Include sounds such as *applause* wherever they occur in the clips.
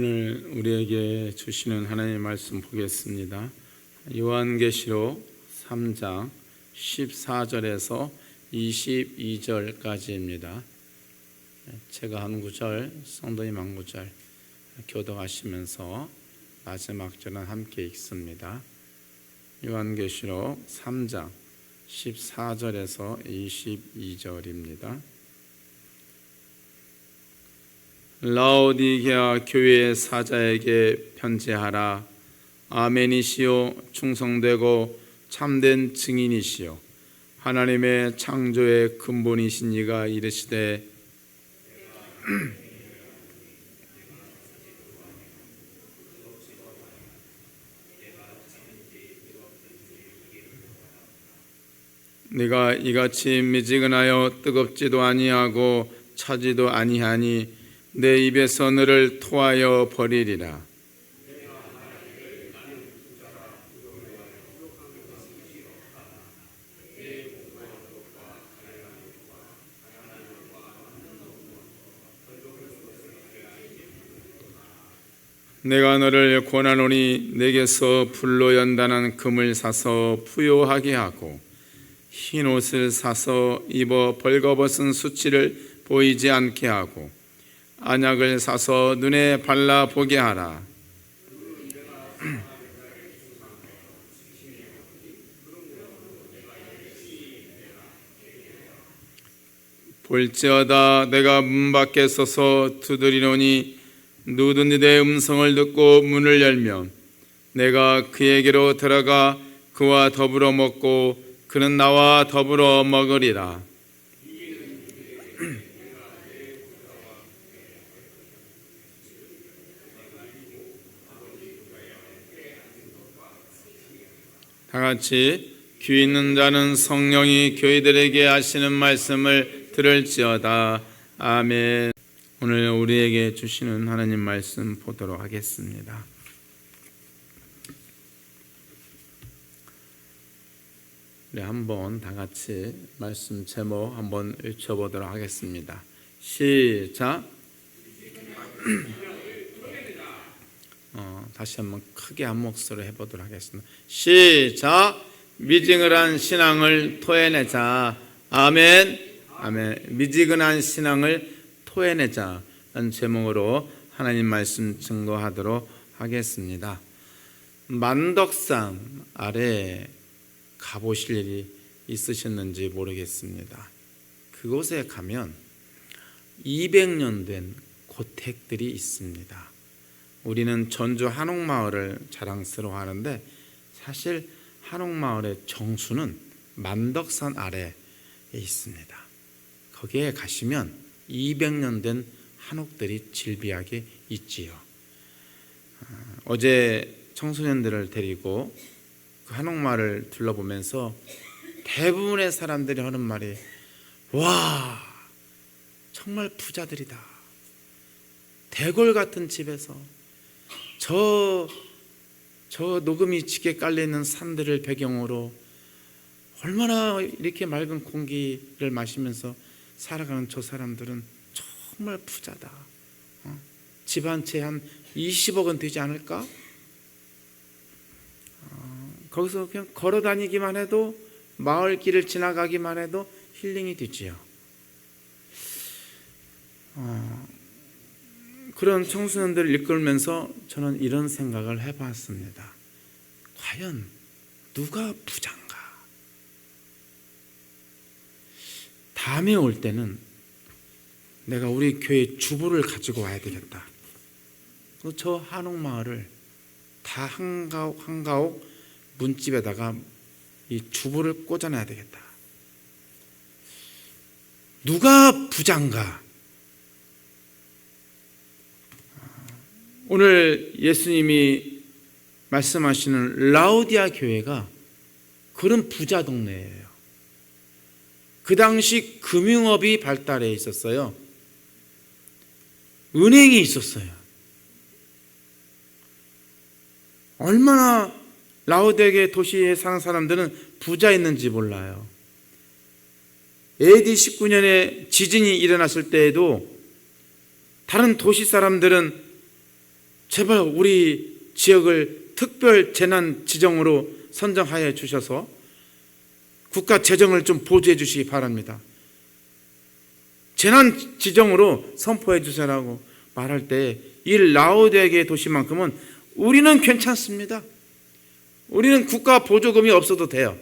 오늘 우리에게 주시는 하나님의 말씀 보겠습니다. 요한계시록 3장 14절에서 22절까지입니다. 제가 한 구절, 성도님 한 구절 교도하시면서 마지막 절은 함께 읽습니다. 요한계시록 3장 14절에서 22절입니다. 라오디게아 교회의 사자에게 편지하라. 아멘이시요 충성되고 참된 증인이시요 하나님의 창조의 근본이신 이가 이르시되 네가 이같이 미지근하여 뜨겁지도 아니하고 차지도 아니하니 내 입에서 너를 토하여 버리리라. 내가 너를 권하노니 내게서 불로 연단한 금을 사서 부요하게 하고 흰 옷을 사서 입어 벌거벗은 수치를 보이지 않게 하고 안약을 사서 눈에 발라 보게 하라. *clears throat* 볼지어다 내가 문 밖에 서서 두드리노니 누구든지 내 음성을 듣고 문을 열면 내가 그에게로 들어가 그와 더불어 먹고 그는 나와 더불어 먹으리라. 다 같이 귀 있는 자는 성령이 교회들에게 하시는 말씀을 들을지어다. 아멘. 오늘 우리에게 주시는 하나님 말씀 보도록 하겠습니다. 네, 한번 다 같이 말씀 제목 한번 읽혀보도록 하겠습니다. 시작. *clears throat* 어, 다시 한번 크게 한 목소리로 해보도록 하겠습니다. 시작. 미지근한 신앙을 토해내자. 아멘. 아멘. 미지근한 신앙을 토해내자. 라는 제목으로 하나님 말씀 증거하도록 하겠습니다. 만덕산 아래 가보실 일이 있으셨는지 모르겠습니다. 그곳에 가면 200년 된 고택들이 있습니다. 우리는 전주 한옥마을을 자랑스러워하는데 사실 한옥마을의 정수는 만덕산 아래에 있습니다. 거기에 가시면 200년 된 한옥들이 질비하게 있지요. 어제 청소년들을 데리고 그 한옥마을을 둘러보면서 대부분의 사람들이 하는 말이 와 정말 부자들이다. 대골 같은 집에서 저, 저 녹음이 짙게 깔려있는 산들을 배경으로 얼마나 이렇게 맑은 공기를 마시면서 살아가는 저 사람들은 정말 부자다. 어? 집한 채 한 20억은 되지 않을까? 어, 거기서 그냥 걸어 다니기만 해도 마을 길을 지나가기만 해도 힐링이 되지요. 어, 그런 청소년들을 이끌면서 저는 이런 생각을 해봤습니다. 과연 누가 부장가? 다음에 올 때는 내가 우리 교회 주부를 가지고 와야 되겠다. 저 한옥마을을 다 한가옥 한가옥 문집에다가 이 주부를 꽂아놔야 되겠다. 누가 부장가? 오늘 예수님이 말씀하시는 라우디아 교회가 그런 부자 동네예요. 그 당시 금융업이 발달해 있었어요. 은행이 있었어요. 얼마나 라우디아 도시에 사는 사람들은 부자였는지 몰라요. AD 19년에 지진이 일어났을 때에도 다른 도시 사람들은 제발 우리 지역을 특별 재난 지정으로 선정하여 주셔서 국가 재정을 좀 보조해 주시기 바랍니다. 재난 지정으로 선포해 주세요라고 말할 때 이 라오데게 도시만큼은 우리는 괜찮습니다. 우리는 국가 보조금이 없어도 돼요.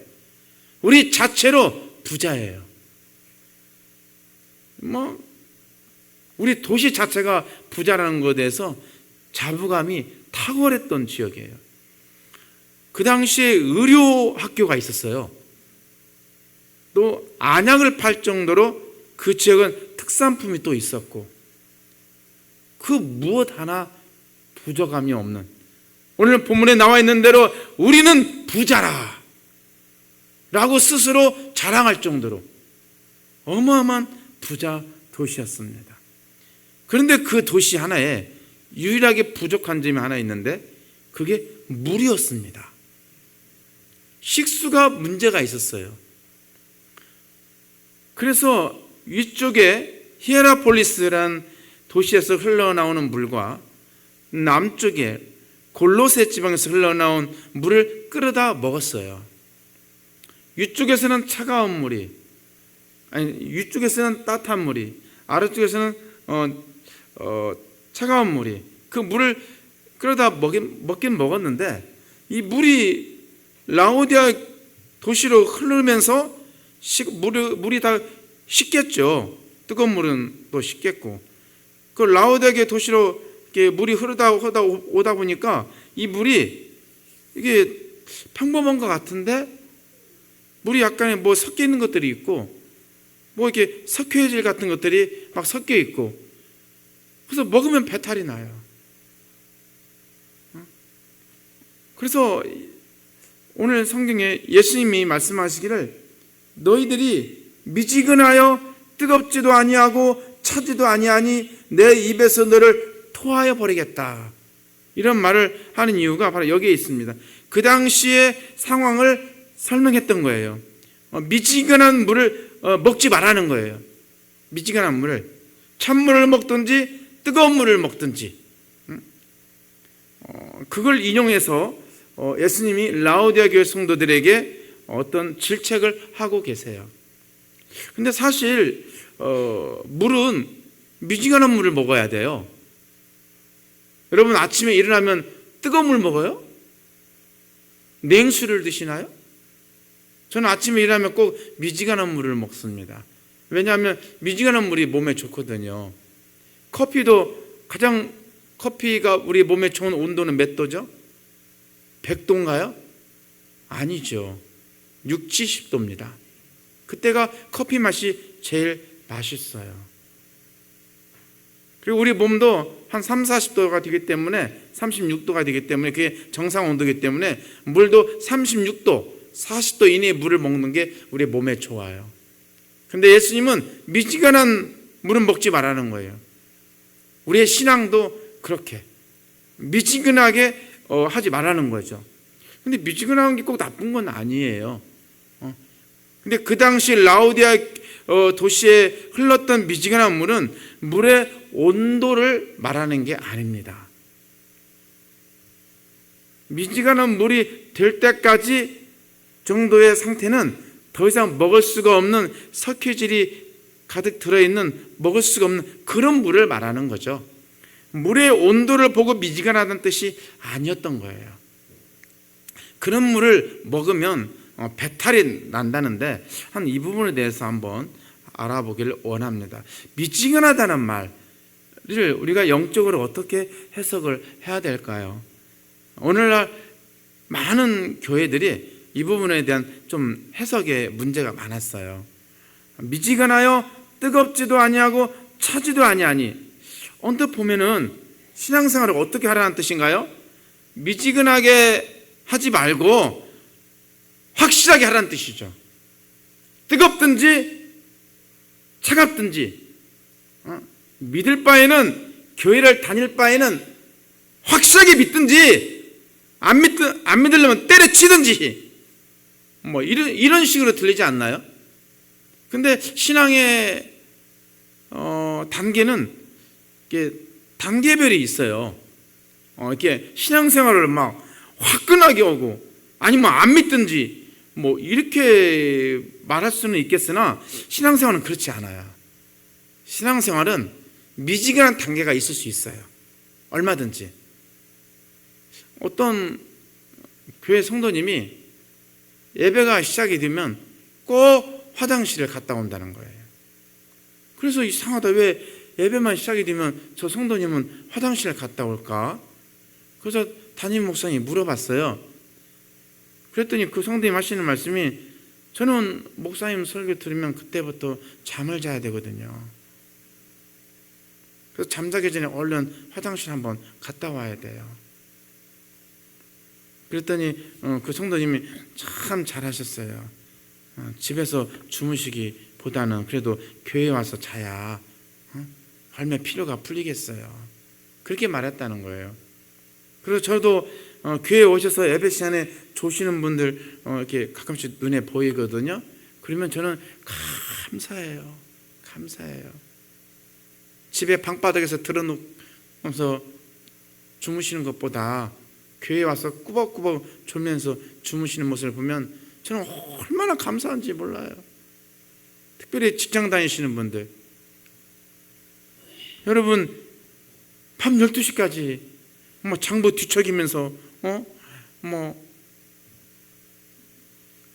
우리 자체로 부자예요. 뭐 우리 도시 자체가 부자라는 것에 대해서 자부감이 탁월했던 지역이에요. 그 당시에 의료 학교가 있었어요. 또 안약을 팔 정도로 그 지역은 특산품이 또 있었고 그 무엇 하나 부족함이 없는 오늘 본문에 나와 있는 대로 우리는 부자라 라고 스스로 자랑할 정도로 어마어마한 부자 도시였습니다. 그런데 그 도시 하나에 유일하게 부족한 점이 하나 있는데 그게 물이었습니다. 식수가 문제가 있었어요. 그래서 위쪽에 히에라폴리스란 도시에서 흘러나오는 물과 남쪽에 골로세 지방에서 흘러나온 물을 끌어다 먹었어요. 위쪽에서는 차가운 물이 아니 위쪽에서는 따뜻한 물이 아래쪽에서는 어, 어, 차가운 물이 그 물을 끌어다 먹긴, 먹긴 먹었는데 이 물이 라오디아 도시로 흐르면서 식, 물이, 물이 다 식겠죠. 뜨거운 물은 또 식겠고 그 라오디아 도시로 물이 흐르다 오다, 오다 보니까 이 물이 이게 평범한 것 같은데 물이 약간의 뭐 섞여 있는 것들이 있고 뭐 이렇게 석회질 같은 것들이 막 섞여 있고 그래서 먹으면 배탈이 나요. 어? 그래서 오늘 성경에 예수님이 말씀하시기를 너희들이 미지근하여 뜨겁지도 아니하고 차지도 아니하니 내 입에서 너를 토하여 버리겠다. 이런 말을 하는 이유가 바로 여기에 있습니다. 그 당시의 상황을 설명했던 거예요. 어, 미지근한 물을 어, 먹지 말라는 거예요. 미지근한 물을 찬물을 먹든지 뜨거운 물을 먹든지 어, 그걸 인용해서 예수님이 라오디아 교회 성도들에게 어떤 질책을 하고 계세요. 근데 사실 물은 미지근한 물을 먹어야 돼요. 여러분 아침에 일어나면 뜨거운 물 먹어요? 냉수를 드시나요? 저는 아침에 일어나면 꼭 미지근한 물을 먹습니다. 왜냐하면 미지근한 물이 몸에 좋거든요. 커피도 가장 커피가 우리 몸에 좋은 온도는 몇 도죠? 100도인가요? 아니죠. 6, 70도입니다. 그때가 커피 맛이 제일 맛있어요. 그리고 우리 몸도 한 3, 40도가 되기 때문에 36도가 되기 때문에 그게 정상 온도이기 때문에 물도 36도, 40도 이내의 물을 먹는 게 우리 몸에 좋아요. 근데 예수님은 미지근한 물은 먹지 말라는 거예요. 우리의 신앙도 그렇게 미지근하게 어, 하지 말라는 거죠. 근데 미지근한 게 꼭 나쁜 건 아니에요. 어. 근데 그 당시 라우디아 어, 도시에 흘렀던 미지근한 물은 물의 온도를 말하는 게 아닙니다. 미지근한 물이 될 때까지 정도의 상태는 더 이상 먹을 수가 없는 석회질이 가득 들어있는 먹을 수가 없는 그런 물을 말하는 거죠. 물의 온도를 보고 미지근하다는 뜻이 아니었던 거예요. 그런 물을 먹으면 어, 배탈이 난다는데 한 이 부분에 대해서 한번 알아보기를 원합니다. 미지근하다는 말을 우리가 영적으로 어떻게 해석을 해야 될까요? 오늘날 많은 교회들이 이 부분에 대한 좀 해석에 문제가 많았어요. 미지근하여 뜨겁지도 아니하고 차지도 아니하니 언뜻 보면은 신앙생활을 어떻게 하라는 뜻인가요? 미지근하게 하지 말고 확실하게 하라는 뜻이죠. 뜨겁든지 차갑든지 어? 믿을 바에는 교회를 다닐 바에는 확실하게 믿든지 안 믿, 안 믿으려면 때려치든지 뭐 이런 이런 식으로 들리지 않나요? 근데 신앙의 어, 단계는 이게 단계별이 있어요. 어, 이렇게 신앙생활을 막 화끈하게 하고 아니면 안 믿든지 뭐 이렇게 말할 수는 있겠으나 신앙생활은 그렇지 않아요. 신앙생활은 미지근한 단계가 있을 수 있어요. 얼마든지. 어떤 교회 성도님이 예배가 시작이 되면 꼭 화장실을 갔다 온다는 거예요. 그래서 이상하다. 왜 예배만 시작이 되면 저 성도님은 화장실을 갔다 올까? 그래서 담임 목사님이 물어봤어요. 그랬더니 그 성도님 하시는 말씀이 저는 목사님 설교 들으면 그때부터 잠을 자야 되거든요. 그래서 잠자기 전에 얼른 화장실 한번 갔다 와야 돼요. 그랬더니 어, 그 성도님이 참 잘하셨어요. 어, 집에서 주무시기보다는 그래도 교회 와서 자야 어? 얼마 피로가 풀리겠어요. 그렇게 말했다는 거예요. 그리고 저도 어, 교회 오셔서 예배 시간에 조시는 분들 어, 이렇게 가끔씩 눈에 보이거든요. 그러면 저는 감사해요. 감사해요. 집에 방바닥에서 틀어놓으면서 주무시는 것보다 교회 와서 꾸벅꾸벅 졸면서 주무시는 모습을 보면 저는 얼마나 감사한지 몰라요. 특별히 직장 다니시는 분들. 여러분, 밤 12시까지 뭐 장부 뒤척이면서, 어? 뭐,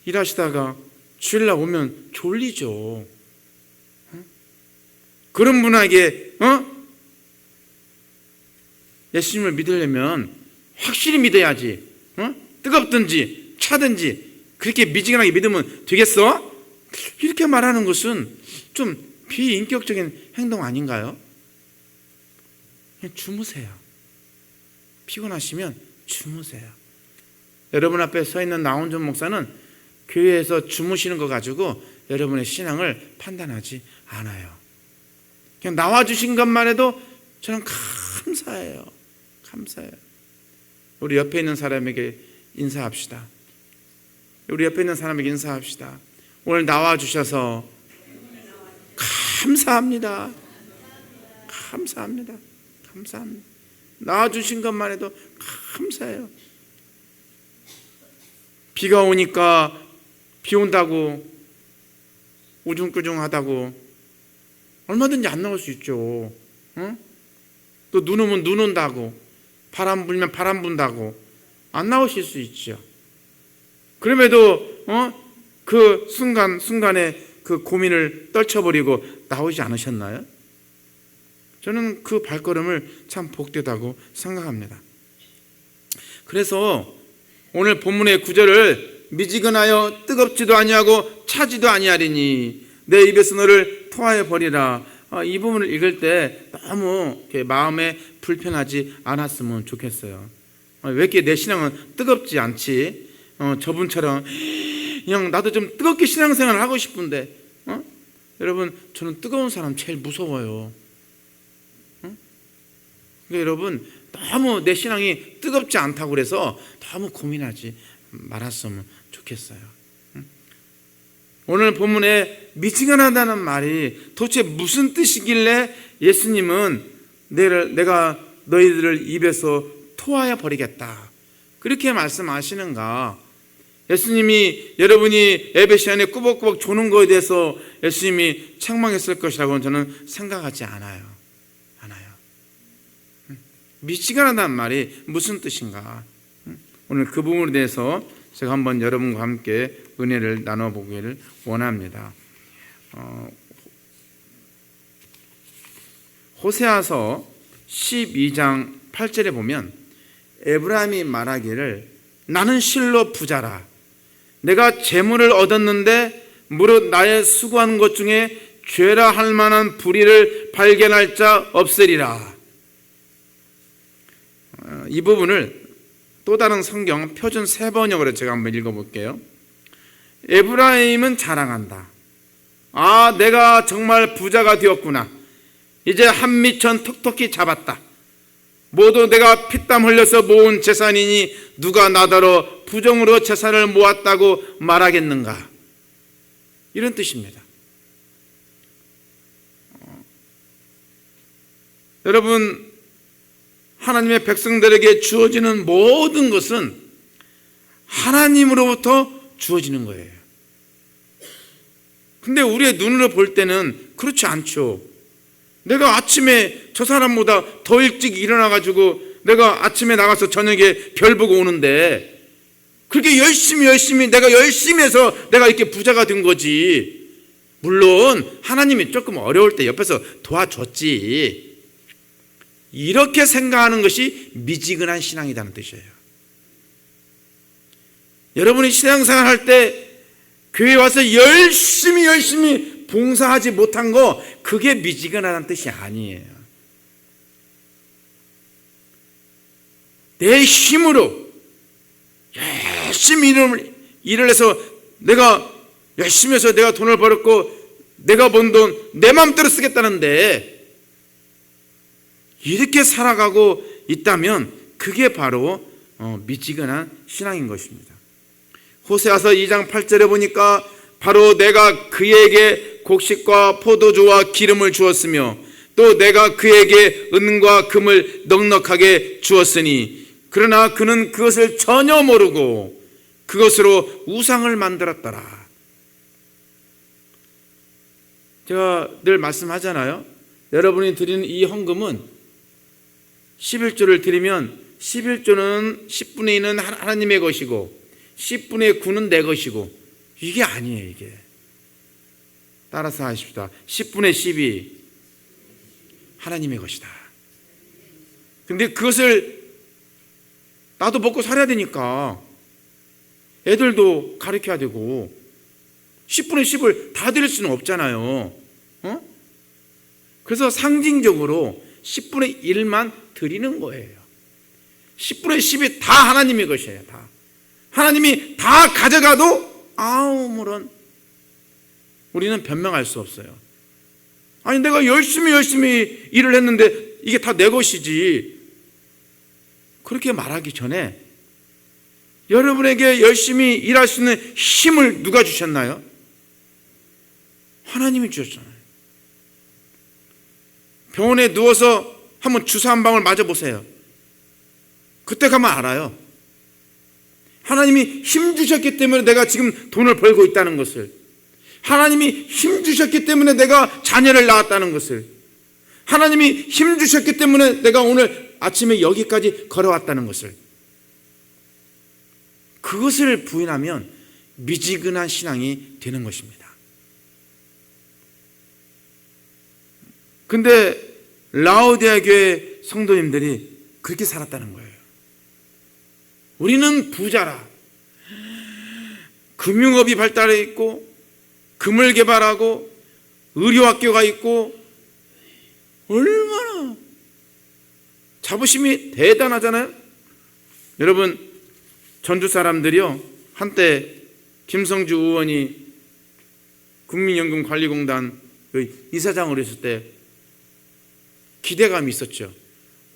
일하시다가 주일날 오면 졸리죠. 어? 그런 분에게, 어? 예수님을 믿으려면 확실히 믿어야지. 어? 뜨겁든지 차든지 그렇게 미지근하게 믿으면 되겠어? 이렇게 말하는 것은 좀 비인격적인 행동 아닌가요? 주무세요. 피곤하시면 주무세요. 여러분 앞에 서 있는 나온준 목사는 교회에서 주무시는 거 가지고 여러분의 신앙을 판단하지 않아요. 그냥 나와주신 것만 해도 저는 감사해요. 감사해요. 우리 옆에 있는 사람에게 인사합시다. 우리 옆에 있는 사람에게 인사합시다. 오늘 나와 주셔서 감사합니다. 감사합니다. 감사합니다. 나와 주신 것만 해도 감사해요. 비가 오니까 비 온다고 우중꾸중하다고 얼마든지 안 나올 수 있죠. 어? 또눈 오면 눈 온다고 바람 불면 바람 분다고 안 나오실 수 있죠. 그럼에도 어? 그 순간 순간에 그 고민을 떨쳐버리고 나오지 않으셨나요? 저는 그 발걸음을 참 복되다고 생각합니다. 그래서 오늘 본문의 구절을 미지근하여 뜨겁지도 아니하고 차지도 아니하리니 내 입에서 너를 토하여 버리라. 아, 이 부분을 읽을 때 너무 마음에 불편하지 않았으면 좋겠어요. 아, 왜 이렇게 내 신앙은 뜨겁지 않지? 어, 저분처럼 그냥 나도 좀 뜨겁게 신앙생활을 하고 싶은데 어? 여러분 저는 뜨거운 사람 제일 무서워요. 어? 여러분 너무 내 신앙이 뜨겁지 않다고 그래서 너무 고민하지 말았으면 좋겠어요. 오늘 본문에 미지근하다는 말이 도대체 무슨 뜻이길래 예수님은 내가 너희들을 입에서 토하여 버리겠다. 그렇게 말씀하시는가? 예수님이 여러분이 예배 시간에 꾸벅꾸벅 조는 거에 대해서 예수님이 책망했을 것이라고는 저는 생각하지 않아요. 않아요. 미지근하다는 말이 무슨 뜻인가? 오늘 그 부분에 대해서 제가 한번 여러분과 함께 은혜를 나눠보기를 원합니다. 어, 호세아서 12장 8절에 보면 에브라임이 말하기를 나는 실로 부자라 내가 재물을 얻었는데 무릇 나의 수고한 것 중에 죄라 할 만한 불의를 발견할 자 없으리라. 어, 이 부분을 또 다른 성경 표준 세 번역으로 제가 한번 읽어볼게요. 에브라임은 자랑한다. 아, 내가 정말 부자가 되었구나. 이제 한 미천 톡톡히 잡았다. 모두 내가 피땀 흘려서 모은 재산이니 누가 나더러 부정으로 재산을 모았다고 말하겠는가? 이런 뜻입니다. 어, 여러분, 하나님의 백성들에게 주어지는 모든 것은 하나님으로부터 주어지는 거예요. 근데 우리의 눈으로 볼 때는 그렇지 않죠. 내가 아침에 저 사람보다 더 일찍 일어나가지고 내가 아침에 나가서 저녁에 별 보고 오는데 그렇게 열심히 열심히 내가 열심히 해서 내가 이렇게 부자가 된 거지. 물론 하나님이 조금 어려울 때 옆에서 도와줬지. 이렇게 생각하는 것이 미지근한 신앙이라는 뜻이에요. 여러분이 신앙생활 할 때 교회 와서 열심히 열심히 봉사하지 못한 거 그게 미지근하다는 뜻이 아니에요. 내 힘으로 열심히 일을, 일을 해서 내가 열심히 해서 내가 돈을 벌었고 내가 번 돈 내 마음대로 쓰겠다는데 이렇게 살아가고 있다면 그게 바로 어, 미지근한 신앙인 것입니다. 호세아서 2장 8절에 보니까 바로 내가 그에게 곡식과 포도주와 기름을 주었으며 또 내가 그에게 은과 금을 넉넉하게 주었으니 그러나 그는 그것을 전혀 모르고 그것으로 우상을 만들었더라. 제가 늘 말씀하잖아요. 여러분이 드리는 이 헌금은 11조를 드리면 11조는 10분의 1은 하나님의 것이고 10분의 9는 내 것이고 이게 아니에요 이게 따라서 하십시다. 10분의 10이 하나님의 것이다. 근데 그것을 나도 먹고 살아야 되니까 애들도 가르쳐야 되고 10분의 10을 다 드릴 수는 없잖아요. 어? 그래서 상징적으로 10분의 1만 드리는 거예요. 10분의 10이 다 하나님의 것이에요 다. 하나님이 다 가져가도 아무런 우리는 변명할 수 없어요. 아니 내가 열심히 열심히 일을 했는데 이게 다 내 것이지. 그렇게 말하기 전에 여러분에게 열심히 일할 수 있는 힘을 누가 주셨나요? 하나님이 주셨잖아요. 병원에 누워서 한번 주사 한 방울 맞아 보세요. 그때 가면 알아요. 하나님이 힘 주셨기 때문에 내가 지금 돈을 벌고 있다는 것을 하나님이 힘 주셨기 때문에 내가 자녀를 낳았다는 것을 하나님이 힘 주셨기 때문에 내가 오늘 아침에 여기까지 걸어왔다는 것을 그것을 부인하면 미지근한 신앙이 되는 것입니다. 근데 라오디아 교회 성도님들이 그렇게 살았다는 거예요. 우리는 부자라. 금융업이 발달해 있고, 금을 개발하고, 의료학교가 있고, 얼마나 자부심이 대단하잖아요? 여러분, 전주 사람들이요, 한때 김성주 의원이 국민연금관리공단 그 이사장으로 했을 때 기대감이 있었죠.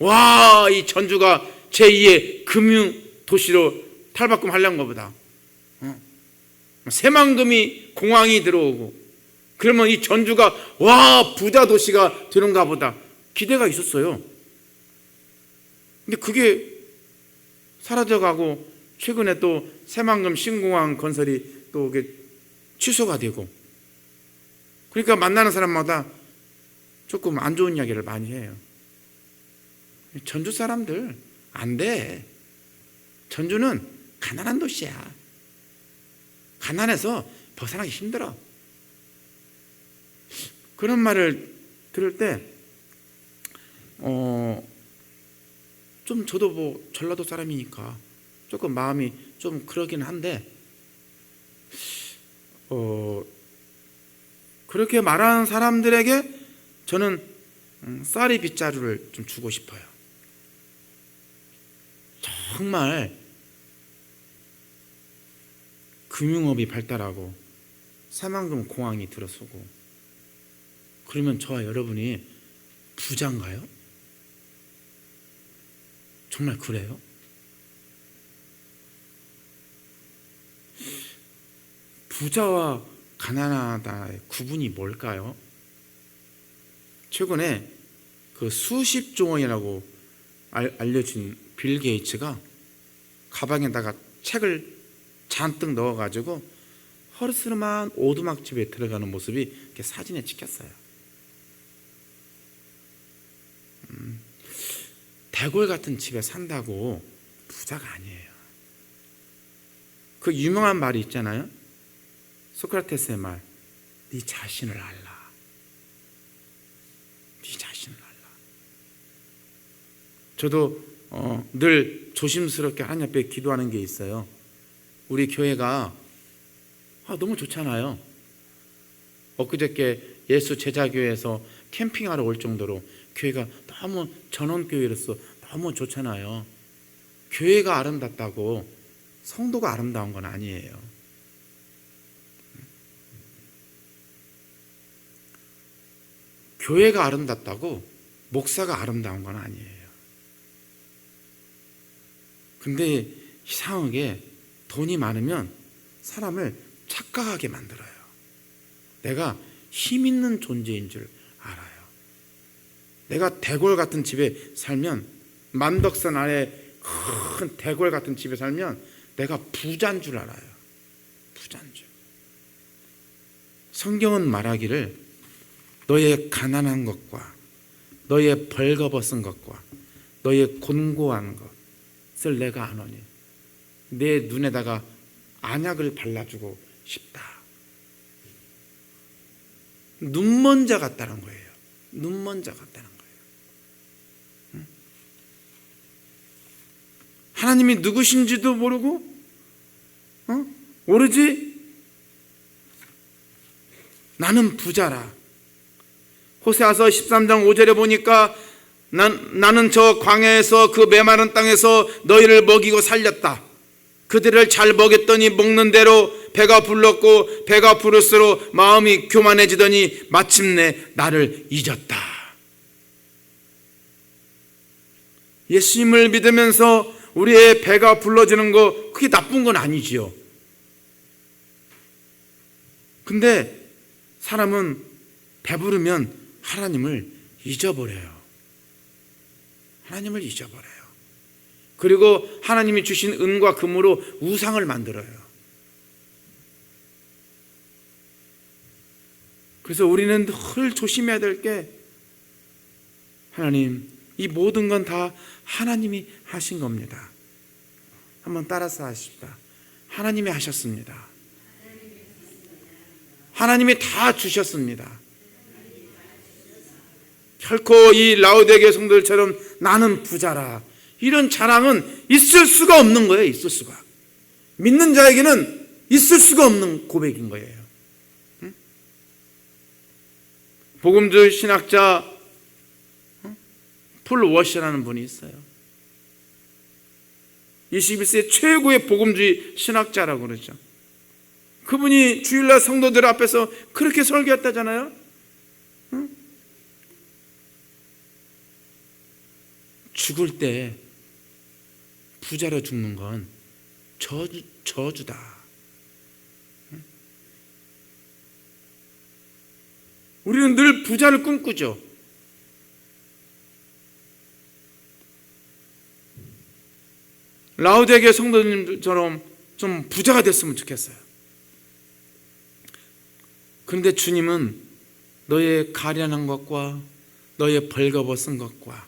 와, 이 전주가 제2의 금융 도시로 탈바꿈 하려는가 보다. 어? 새만금이 공항이 들어오고 그러면 이 전주가 와 부자 도시가 되는가 보다 기대가 있었어요. 근데 그게 사라져가고 최근에 또 새만금 신공항 건설이 또 이게 취소가 되고 그러니까 만나는 사람마다 조금 안 좋은 이야기를 많이 해요. 전주 사람들 안 돼. 전주는 가난한 도시야. 가난해서 벗어나기 힘들어. 그런 말을 들을 때, 어, 좀 저도 뭐 전라도 사람이니까 조금 마음이 좀 그러긴 한데, 어, 그렇게 말하는 사람들에게 저는 음, 쌀이 빗자루를 좀 주고 싶어요. 정말 금융업이 발달하고 새만금 공항이 들어서고 그러면 저와 여러분이 부자인가요? 정말 그래요? 부자와 가난하다의 구분이 뭘까요? 최근에 그 수십 조 원이라고 알, 알려준 빌 게이츠가 가방에다가 책을 잔뜩 넣어가지고 허르스름한 오두막집에 들어가는 모습이 이렇게 사진에 찍혔어요. 음, 대골 같은 집에 산다고 부자가 아니에요. 그 유명한 말이 있잖아요. 소크라테스의 말, 네 자신을 알라. 네 자신을 알라. 저도 어, 늘 조심스럽게 하나님 앞에 기도하는 게 있어요. 우리 교회가 아, 너무 좋잖아요. 엊그저께 예수 제자교회에서 캠핑하러 올 정도로 교회가 너무 전원교회로서 너무 좋잖아요. 교회가 아름답다고 성도가 아름다운 건 아니에요. 교회가 아름답다고 목사가 아름다운 건 아니에요. 근데 이상하게 돈이 많으면 사람을 착각하게 만들어요. 내가 힘 있는 존재인 줄 알아요. 내가 대골 같은 집에 살면 만덕산 아래 큰 대골 같은 집에 살면 내가 부자인 줄 알아요. 부자인 줄. 성경은 말하기를 너의 가난한 것과 너의 벌거벗은 것과 너의 곤고한 것을 내가 아노니 내 눈에다가 안약을 발라주고 싶다. 눈먼 자 같다는 거예요. 눈먼 자 같다는 거예요. 응? 하나님이 누구신지도 모르고, 어? 오로지 나는 부자라. 호세아서 13장 5절에 보니까 난, 나는 저 광야에서 그 메마른 땅에서 너희를 먹이고 살렸다. 그들을 잘 먹였더니 먹는 대로 배가 불렀고 배가 부를수록 마음이 교만해지더니 마침내 나를 잊었다. 예수님을 믿으면서 우리의 배가 불러지는 거 그게 나쁜 건 아니지요. 근데 사람은 배부르면 하나님을 잊어버려요. 하나님을 잊어버려요. 그리고 하나님이 주신 은과 금으로 우상을 만들어요. 그래서 우리는 늘 조심해야 될 게 하나님 이 모든 건 다 하나님이 하신 겁니다. 한번 따라서 하십시다. 하나님이 하셨습니다. 하나님이 다 주셨습니다. 결코 이 라우데게 성도들처럼 나는 부자라 이런 자랑은 있을 수가 없는 거예요. 있을 수가. 믿는 자에게는 있을 수가 없는 고백인 거예요. 응? 복음주 신학자 폴 워시라는 분이 있어요. 21세 최고의 복음주의 신학자라고 그러죠. 그분이 주일날 성도들 앞에서 그렇게 설교했다잖아요. 응? 죽을 때 부자로 죽는 건 저주, 저주다. 우리는 늘 부자를 꿈꾸죠. 라우데게 성도님들처럼 좀 부자가 됐으면 좋겠어요. 그런데 주님은 너의 가련한 것과 너의 벌거벗은 것과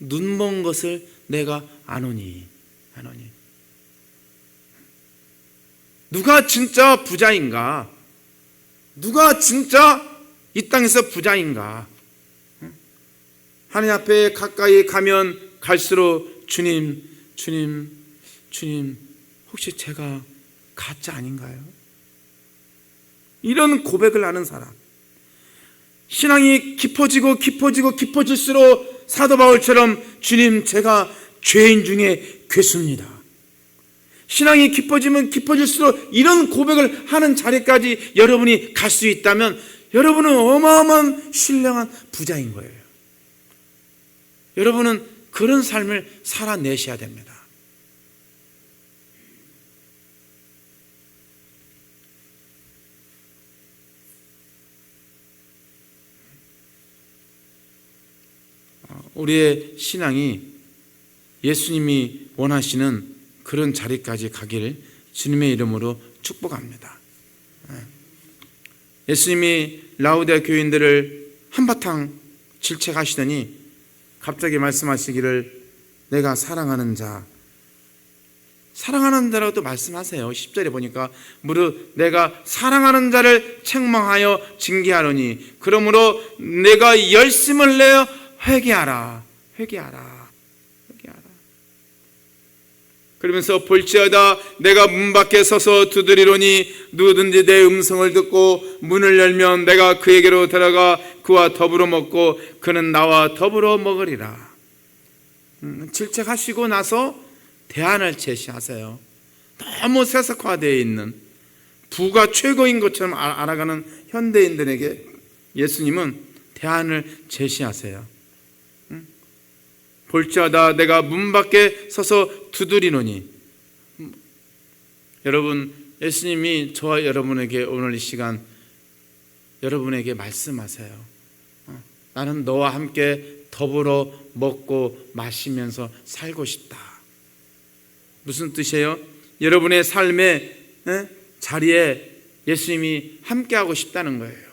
눈먼 것을 내가 아노니 아노니 누가 진짜 부자인가? 누가 진짜 이 땅에서 부자인가? 하나님 앞에 가까이 가면 갈수록 주님, 주님, 주님, 혹시 제가 가짜 아닌가요? 이런 고백을 하는 사람. 신앙이 깊어지고 깊어지고 깊어질수록 사도 바울처럼 주님, 제가 죄인 중에 괴수입니다. 신앙이 깊어지면 깊어질수록 이런 고백을 하는 자리까지 여러분이 갈 수 있다면 여러분은 어마어마한 신령한 부자인 거예요. 여러분은 그런 삶을 살아내셔야 됩니다. 우리의 신앙이 예수님이 원하시는 그런 자리까지 가길 주님의 이름으로 축복합니다. 예. 예수님이 라우디아 교인들을 한바탕 질책하시더니 갑자기 말씀하시기를 내가 사랑하는 자 사랑하는 자라고 또 말씀하세요. 10절에 보니까 무릇 내가 사랑하는 자를 책망하여 징계하노니 그러므로 내가 열심을 내어. 회개하라. 회개하라. 그러면서 볼지어다 내가 문 밖에 서서 두드리노니 누구든지 내 음성을 듣고 문을 열면 내가 그에게로 들어가 그와 더불어 먹고 그는 나와 더불어 먹으리라. 음, 질책하시고 나서 대안을 제시하세요. 너무 세속화되어 있는 부가 최고인 것처럼 아- 알아가는 현대인들에게 예수님은 대안을 제시하세요. 응? 볼지어다 내가 문 밖에 서서 두드리노니 음, 여러분 예수님이 저와 여러분에게 오늘 이 시간 여러분에게 말씀하세요. 어, 나는 너와 함께 더불어 먹고 마시면서 살고 싶다. 무슨 뜻이에요? 여러분의 삶의 에? 자리에 예수님이 함께하고 싶다는 거예요.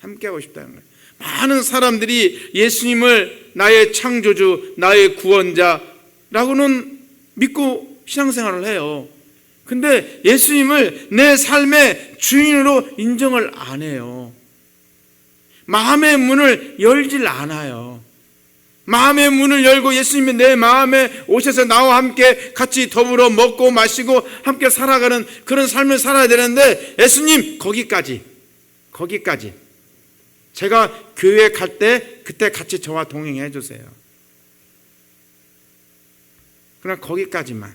함께하고 싶다는 거예요. 많은 사람들이 예수님을 나의 창조주, 나의 구원자라고는 믿고 신앙생활을 해요. 근데 예수님을 내 삶의 주인으로 인정을 안 해요. 마음의 문을 열질 않아요. 마음의 문을 열고 예수님이 내 마음에 오셔서 나와 함께 같이 더불어 먹고 마시고 함께 살아가는 그런 삶을 살아야 되는데 예수님 거기까지 거기까지 제가 교회 갈 때 그때 같이 저와 동행해 주세요. 그러나 거기까지만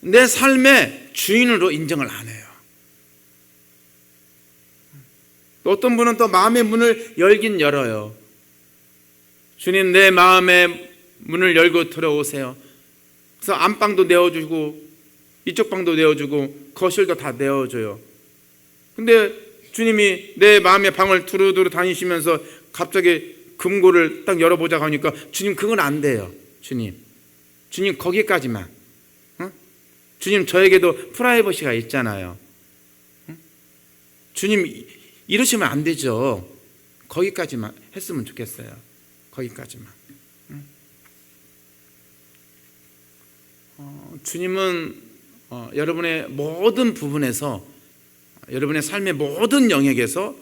내 삶의 주인으로 인정을 안 해요. 또 어떤 분은 또 마음의 문을 열긴 열어요. 주님 내 마음의 문을 열고 들어오세요. 그래서 안방도 내어주고 이쪽 방도 내어주고 거실도 다 내어줘요. 근데 주님이 내 마음의 방을 두루두루 다니시면서 갑자기 금고를 딱 열어보자고 하니까 주님 그건 안 돼요. 주님. 주님 거기까지만. 어? 주님 저에게도 프라이버시가 있잖아요. 어? 주님 이러시면 안 되죠. 거기까지만 했으면 좋겠어요. 거기까지만. 어, 주님은 어, 여러분의 모든 부분에서 여러분의 삶의 모든 영역에서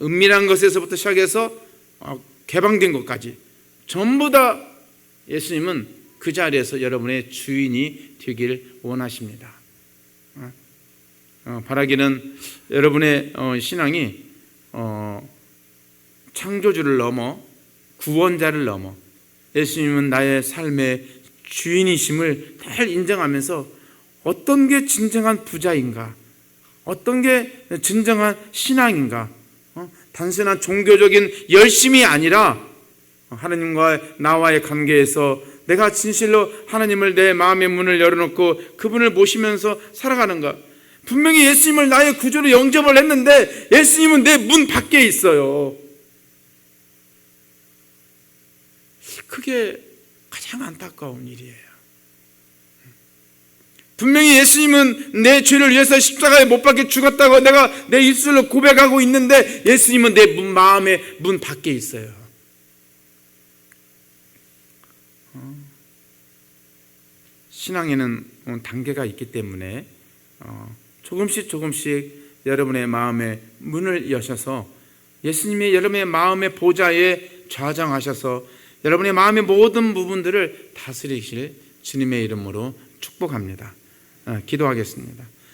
은밀한 것에서부터 시작해서 어, 개방된 것까지 전부 다 예수님은 그 자리에서 여러분의 주인이 되길 원하십니다. 어, 어, 바라기는 여러분의 어, 신앙이 어, 창조주를 넘어 구원자를 넘어 예수님은 나의 삶의 주인이심을 잘 인정하면서 어떤 게 진정한 부자인가, 어떤 게 진정한 신앙인가, 어? 단순한 종교적인 열심이 아니라 하나님과 나와의 관계에서 내가 진실로 하나님을 내 마음의 문을 열어놓고 그분을 모시면서 살아가는가. 분명히 예수님을 나의 구주로 영접을 했는데 예수님은 내 문 밖에 있어요. 그게 가장 안타까운 일이에요. 분명히 예수님은 내 죄를 위해서 십자가에 못 박혀 죽었다고 내가 내 입술로 고백하고 있는데 예수님은 내 문, 마음의 문 밖에 있어요. 어. 신앙에는 단계가 있기 때문에 어, 조금씩 조금씩 여러분의 마음의 문을 여셔서 예수님이 여러분의 마음의 보좌에 좌장하셔서 여러분의 마음의 모든 부분들을 다스리실 주님의 이름으로 축복합니다. 어, 기도하겠습니다.